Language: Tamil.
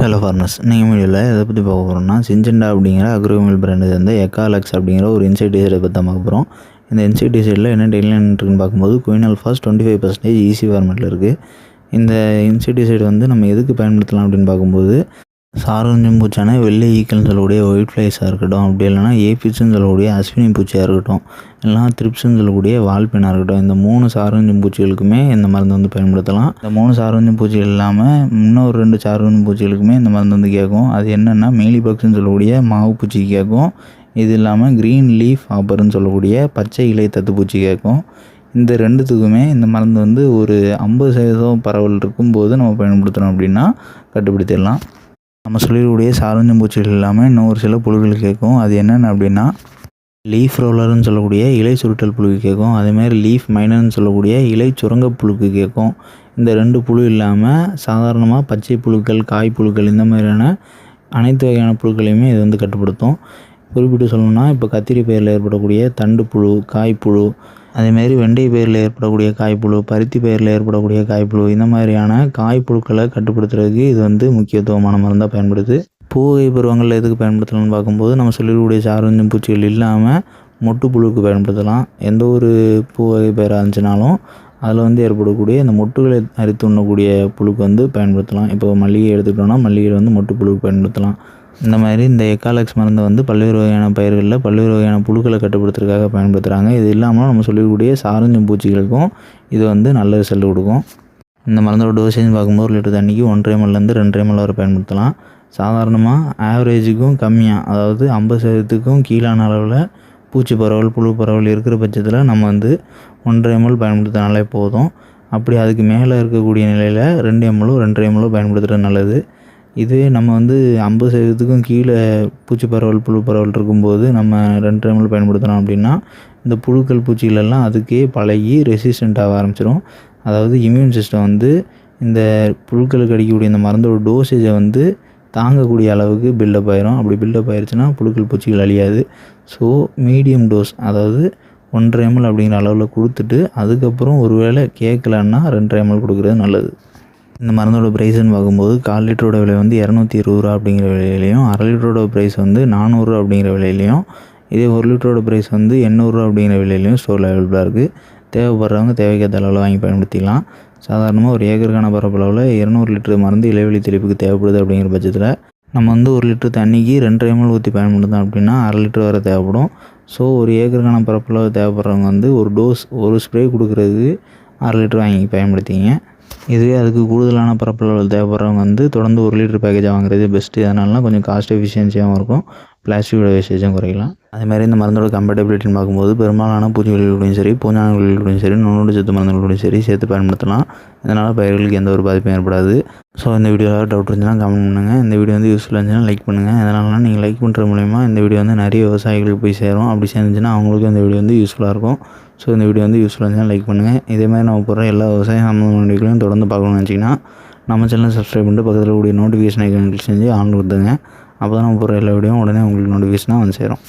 ஹலோ ஃபார்மர்ஸ் நீங்கள் வீடியோவில் எதை பற்றி பார்க்க போகிறோம்னா சிஞ்சண்டா அப்படிங்கிற அக்ரோமில் பிராண்டு வந்து எக்காலக்ஸ் அப்படிங்கிற ஒரு இன்சைடிசைடை பற்றி தான் பார்க்க போகிறோம் இந்த இன்சைடிசைடில் என்ன டெய்லின் இருக்குன்னு பார்க்கும்போது queen Alfaz twenty five percentage easy ஃபார்மெட்டில் இருக்குது இந்த இன்சைடிசைடு வந்து நம்ம எதுக்கு பயன்படுத்தலாம் அப்படின்னு பார்க்கும்போது சாரஞ்சம் பூச்சினா வெள்ளை ஈக்கல்னு சொல்லக்கூடிய ஒயிட் ஃப்ளைஸாக இருக்கட்டும். அப்படி இல்லைனா ஏபிஸ்ன்னு சொல்லக்கூடிய அஸ்வினி பூச்சியாக இருக்கட்டும். இல்லைனா த்ரிப்ஸ்ன்னு சொல்லக்கூடிய வால்பெனாக இருக்கட்டும். இந்த மூணு சாரஞ்சம் பூச்சிகளுக்குமே இந்த மருந்து வந்து பயன்படுத்தலாம். இந்த மூணு சாரஞ்சம் பூச்சிகள் இல்லாமல் இன்னொரு ரெண்டு சாரஞ்சம் பூச்சிகளுக்குமே இந்த மருந்து வந்து கேட்கும். அது என்னென்னா மேலிபக்ஸ்ன்னு சொல்லக்கூடிய மாவு பூச்சி கேட்கும். இது இல்லாமல் க்ரீன் லீஃப் ஆப்பர்னு சொல்லக்கூடிய பச்சை இலை தத்து பூச்சி கேட்கும். இந்த ரெண்டுத்துக்குமே இந்த மருந்து வந்து ஒரு ஐம்பது சதவீதம் பரவல் இருக்கும்போது நம்ம பயன்படுத்துகிறோம் அப்படின்னா கட்டுப்படுத்திடலாம் நம்ம சொல்லக்கூடிய சாரஞ்சம் பூச்சிகள் இல்லாமல் இன்னும் ஒரு சில புழுகள் கேட்கும். அது என்னென்ன அப்படின்னா லீஃப் ரோலர்னு சொல்லக்கூடிய இலை சுருட்டல் புழுக்கு கேட்கும். அதேமாதிரி லீஃப் மைனர்னு சொல்லக்கூடிய இலை சுரங்க புழுக்கு கேட்கும். இந்த ரெண்டு புழு இல்லாமல் சாதாரணமாக பச்சை புழுக்கள் காய் புழுக்கள் இந்த மாதிரியான அனைத்து வகையான புழுக்களையுமே இது வந்து கட்டுப்படுத்தும். குறிப்பிட்டு சொல்லணும்னா இப்போ கத்திரி பயிரில் ஏற்படக்கூடிய தண்டு புழு காய்ப்புழு அதேமாரி வெண்டை பயிரில் ஏற்படக்கூடிய காய்ப்புழு பருத்தி பயிரில் ஏற்படக்கூடிய காய்ப்புழு இந்த மாதிரியான காய்ப்புழுக்களை கட்டுப்படுத்துறதுக்கு இது வந்து முக்கியத்துவமான மருந்தாக பயன்படுது. பூவகை பருவங்களில் எதுக்கு பயன்படுத்தலாம்னு பார்க்கும்போது நம்ம சொல்லக்கூடிய சாரஞ்சம் பூச்சிகள் இல்லாமல் மொட்டுப்புழுக்கு பயன்படுத்தலாம். எந்த ஒரு பூவகை பயிராக இருந்துச்சுனாலும் அதில் வந்து ஏற்படக்கூடிய இந்த மொட்டுகளை அரித்து உண்ணக்கூடிய புழுக்கு வந்து பயன்படுத்தலாம். இப்போ மல்லிகை எடுத்துக்கிட்டோம்னா மல்லிகையில் வந்து மொட்டுப்புழுக்கு பயன்படுத்தலாம். இந்த மாதிரி இந்த எக்காலக்ஸ் மருந்தை வந்து பல்வேறு வகையான பயிர்களில் பல்வேறு வகையான புழுக்களை கட்டுப்படுத்துறதுக்காக பயன்படுத்துகிறாங்க இது இல்லாமல் நம்ம சொல்லக்கூடிய சாரஞ்சம் பூச்சிகளுக்கும் இது வந்து நல்ல ரிசல்ட் கொடுக்கும். இந்த மருந்தோட டோசேஜ் பார்க்கும்போது ஒரு லிட்டர் தண்ணிக்கு ஒன்றரை எம்எல்லேருந்து ரெண்டரை எம்எல் வரை பயன்படுத்தலாம். சாதாரணமாக ஆவரேஜுக்கும் கம்மியாக அதாவது ஐம்பது சதவீதத்துக்கும் கீழான அளவில் பூச்சி பரவல் புழு பரவல் இருக்கிற பட்சத்தில் நம்ம வந்து ஒன்றரை எம்எல் பயன்படுத்தினாலே போதும். அப்படி அதுக்கு மேலே இருக்கக்கூடிய நிலையில் ரெண்டு எம்எல்ஓ ரெண்டரை எம்எல்ஓ பயன்படுத்துகிறது நல்லது. இதுவே நம்ம வந்து ஐம்பது சதவீதத்துக்கும் கீழே பூச்சி பரவல் புழு பரவல் இருக்கும்போது நம்ம ரெண்டு எம்எல் பயன்படுத்துகிறோம் அப்படின்னா இந்த புழுக்கள் பூச்சிகளெல்லாம் அதுக்கே பழகி ரெசிஸ்டண்ட் ஆக ஆரம்பிச்சிடும் அதாவது இம்யூன் சிஸ்டம் வந்து இந்த புழுக்களுக்கு அடிக்கக்கூடிய இந்த மருந்தோட டோசேஜை வந்து தாங்கக்கூடிய அளவுக்கு பில்டப் ஆயிரும். அப்படி பில்டப் ஆயிடுச்சுன்னா புழுக்கள் பூச்சிகள் அழியாது. ஸோ மீடியம் டோஸ் அதாவது ஒன்றரை எம்எல் அப்படிங்கிற அளவில் கொடுத்துட்டு அதுக்கப்புறம் ஒரு வேளை கேட்கலன்னா ரெண்டரை எம்எல் கொடுக்குறது நல்லது. இந்த மருந்தோட ப்ரைஸ்ன்னு பார்க்கும்போது கால் லிட்டரோட விலை வந்து இரநூத்தி இருபது ரூபா அப்படிங்கிற விலையிலையும் அரை லிட்டரோட ப்ரைஸ் வந்து நானூறுரூவா அப்படிங்கிற விலையிலையும் இதே ஒரு லிட்டரோட ப்ரைஸ் வந்து எண்ணூறுரூவா அப்படிங்கிற விலையிலையும் ஸ்டோரில் அவைலபிளாக இருக்குது தேவைப்படுறவங்க தேவைக்கேற்ற அளவில் வாங்கி பயன்படுத்திக்கலாம். சாதாரணமாக ஒரு ஏக்கருக்கான பரப்பளவில் இரநூறு லிட்டர் மருந்து இலைவெளி தெளிப்புக்கு தேவைப்படுது அப்படிங்கிற பட்சத்தில் நம்ம வந்து ஒரு லிட்டர் தண்ணிக்கு ரெண்டரை எம்எல் ஊற்றி பயன்படுத்தோம் அப்படின்னா அரை லிட்டர் வரை தேவைப்படும். ஸோ ஒரு ஏக்கருக்கான பரப்பளவு தேவைப்படுறவங்க வந்து ஒரு டோஸ் ஒரு ஸ்ப்ரே கொடுக்குறதுக்கு அரை லிட்டர் வாங்கி பயன்படுத்திங்க இதுவே அதுக்கு கூடுதலான பரப்பளவு தேவைப்படுறவங்க வந்து தொடர்ந்து ஒரு லிட்டர் பேக்கேஜாக வாங்குறது பெஸ்ட்டு அதனாலலாம் கொஞ்சம் காஸ்ட் எஃபிஷியன்சியாகவும் இருக்கும். பிளாஸ்டிக்கோட வேஸ்டேஜும் குறைக்கலாம். அதேமாதிரி இந்த மருந்தோட கம்பேட்டபிலிட்டின்னு பார்க்கும்போது பெரும்பாலான பூச்சிகளிலூடையும் சரி பூஞ்சானங்களிலூடையும் சரி நுண்ணோடு சத்து மருந்துகளோடையும் சரி சேர்த்து பயன்படுத்தலாம். இதனால் பயிர்களுக்கு எந்த ஒரு பாதிப்பும் ஏற்படாது. ஸோ இந்த வீடியோவில் டவுட் இருந்துச்சுன்னா கமெண்ட் பண்ணுங்கள் இந்த வீடியோ வந்து யூஸ்ஃபுல்லாக இருந்துச்சுன்னா லைக் பண்ணுங்கள் அதனால நீங்கள் லைக் பண்ணுற மூலிமா இந்த வீடியோ வந்து நிறைய விவசாயிகளுக்கு போய் சேரும். அப்படி சேர்ந்துச்சுன்னா அவங்களுக்கும் இந்த வீடியோ வந்து யூஸ்ஃபுல்லாக இருக்கும். ஸோ இந்த வீடியோ வந்து யூஸ்ஃபுல்லாக இருந்துச்சுன்னா லைக் பண்ணுங்கள் இதே மாதிரி நம்ம போகிற எல்லா விவசாய சம்மந்தமான வீடியோக்களையும் தொடர்ந்து பார்க்கணும்னு நினச்சிங்கன்னா நம்ம சேனல் சப்ஸ்கிரைப் பண்ணிட்டு பக்கத்தில் கூடிய நோட்டிஃபிகேஷன் ஐக்கன் கிளிக் செஞ்சு ஆன் கொடுத்துங்க அப்போ தான் நம்ம போகிற எல்லா வீடியோவும் உடனே உங்களுக்கு நோட்டிஃபிகேஷனாக வந்து சேரும்.